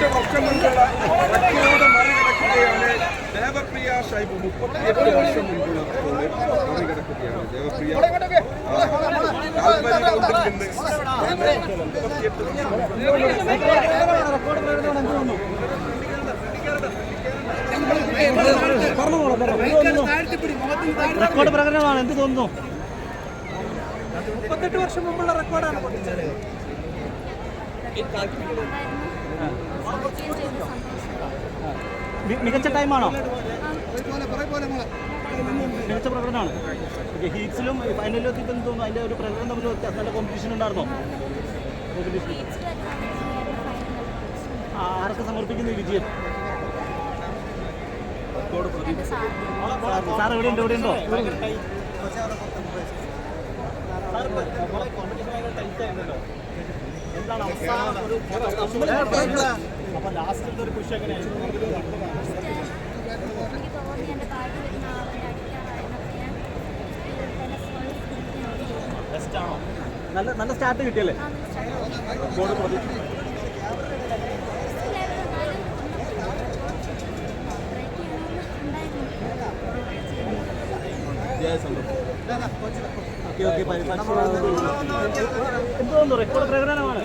മുപ്പത്തെട്ട് വർഷം റെക്കോർഡ് മറികടക്കുകയാണ് ദേവപ്രിയ ഷൈബ്. മുപ്പത്തിയെട്ട് വർഷം മുൻപുള്ള മറികടക്കുകയാണ്. ദേവപ്രിയ മുപ്പത്തിയെട്ട് വർഷം റെക്കോർഡ് പ്രകടനമാണ്. എന്ത് തോന്നുന്നു? മുപ്പത്തെട്ട് വർഷം മുമ്പുള്ള റെക്കോർഡാണ് പൊട്ടിച്ചത്. മികച്ച ടൈമാണോ? മികച്ച പ്രകടനമാണ്. ഹീറ്റ്സിലും ഫൈനലിലും ഇപ്പം തോന്നുന്നു അതിന്റെ ഒരു പ്രകടനം തമ്മിൽ വ്യത്യാസം നല്ല കോമ്പറ്റീഷൻ ഉണ്ടായിരുന്നോ? ആരൊക്കെ സമർപ്പിക്കുന്നു ഈ വിജയം? സാർ എവിടെയുണ്ട് എവിടെയുണ്ടോ എന്താണ് അവസാനം ഒരു അപ്പൊ ലാസ്റ്റ് ഒരു പുഷ് എങ്ങനെയായിരുന്നു നല്ല നല്ല സ്റ്റാർട്ട് കിട്ടിയല്ലേ പ്രതീക്ഷ ഓക്കെ ഓക്കെ എന്ത് തോന്നുന്നു റെക്കോർഡ് പ്രകടനമാണ്